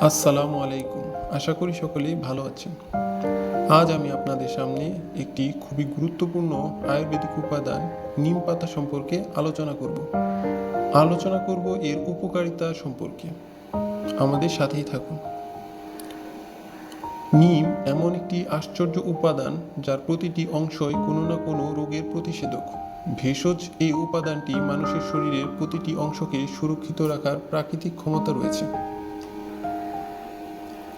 আসসালামু আলাইকুম। আশা করি সকলেই ভালো আছেন। আজ আমি আপনাদের সামনে একটি খুবই গুরুত্বপূর্ণ আয়ুর্বেদিক উপাদান, নিম পাতা সম্পর্কে আলোচনা করব। আলোচনা করব এর উপকারিতা সম্পর্কে। আমাদের সাথেই থাকুন। নিম এমন একটি আশ্চর্য উপাদান যার প্রতিটি অংশই কোনো না কোনো রোগের প্রতিষেধক। ভেষজ এই উপাদানটি মানুষের শরীরের প্রতিটি অংশকে সুরক্ষিত রাখার প্রাকৃতিক ক্ষমতা রয়েছে।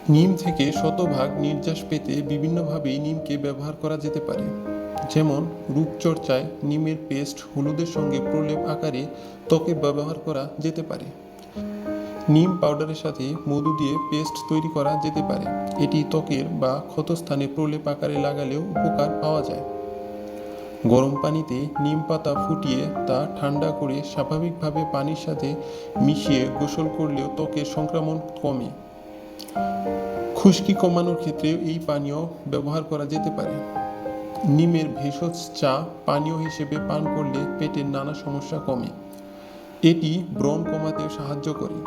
নিম থেকে শতভাগ নির্যাস পেতে বিভিন্নভাবেই নিমকে ব্যবহার করা যেতে পারে। যেমন রূপচর্চায় নিমের পেস্ট হলুদের সঙ্গে প্রলেপ আকারে ত্বকে ব্যবহার করা যেতে পারে। নিম পাউডারের সাথে মধু দিয়ে পেস্ট তৈরি করা যেতে পারে। এটি ত্বকের বা ক্ষতস্থানে প্রলেপ আকারে লাগালেও উপকার পাওয়া যায়। গরম পানিতে নিম পাতা ফুটিয়ে তা ঠান্ডা করে স্বাভাবিকভাবে পানির সাথে মিশিয়ে গোসল করলেও ত্বকের সংক্রমণ কমে। খুশকি কমানোর ক্ষেত্রেও এই পানীয় ব্যবহার করা যেতে পারে। নিমের ভেষজ চা পানীয় হিসেবে পান করলে পেটের নানা সমস্যা কমে। এটি ব্রণ কমাতেও সাহায্য করে।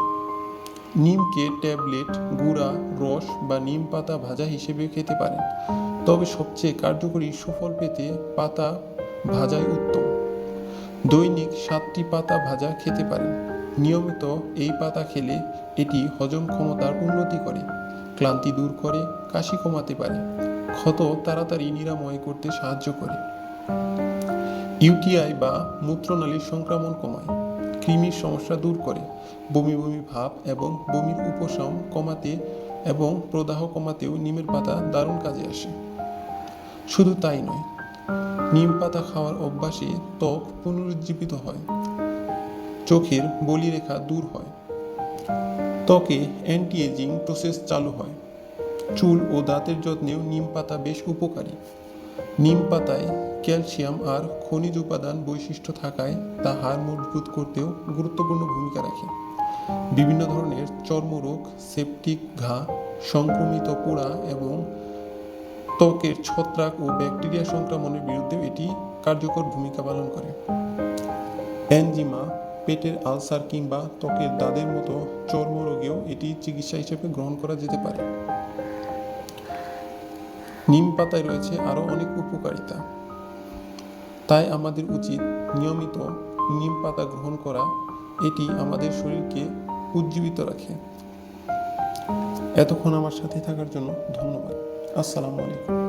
নিমকে ট্যাবলেট, গুঁড়া, রস বা নিম পাতা ভাজা হিসেবে খেতে পারেন। তবে সবচেয়ে কার্যকরী সুফল পেতে পাতা ভাজাই উত্তম। দৈনিক সাতটি পাতা ভাজা খেতে পারেন। নিয়মিত এই পাতা খেলে এটি হজম ক্ষমতার উন্নতি করে, ক্লান্তি দূর করে, কাশি কমাতে পারে, ক্ষত তাড়াতাড়ি নিরাময় করতে সাহায্য করে। ইউটিআই বা মূত্রনালীর সংক্রমণ কমায়, কৃমির সমস্যা দূর করে, বমি বমি ভাব এবং বমির উপশম কমাতে এবং প্রদাহ কমাতেও নিমের পাতা দারুণ কাজে আসে। শুধু তাই নয়, নিম পাতা খাওয়ার অভ্যাসে ত্বক পুনরুজ্জীবিত হয়, চোখের বলিরেখা দূর হয়। ত্বকে অ্যান্টি এজিং প্রসেস চালু হয়। চুল ও দাঁতের যত্নেও নিম পাতা বেশ উপকারী। নিম পাতায় ক্যালসিয়াম আর খনিজ উপাদান বৈশিষ্ট্য থাকায় তা হাড় মজবুত করতেও গুরুত্বপূর্ণ ভূমিকা রাখে। বিভিন্ন ধরনের চর্মরোগ, সেপটিক ঘা, সংক্রমিত পোড়া এবং ত্বকের ছত্রাক ও ব্যাকটেরিয়া সংক্রমণের বিরুদ্ধে এটি কার্যকর ভূমিকা পালন করে। অ্যানজিমা, পেটের আলসার কিংবা ত্বকের দাদের মতো চর্মরোগেও এটি চিকিৎসা হিসেবে গ্রহণ করা যেতে পারে। নিম পাতায় রয়েছে আরও অনেক উপকারিতা। তাই আমাদের উচিত নিয়মিত নিম পাতা গ্রহণ করা এটি আমাদের শরীরকে উজ্জীবিত রাখে। এতক্ষণ আমার সাথে থাকার জন্য ধন্যবাদ। আসসালামু আলাইকুম।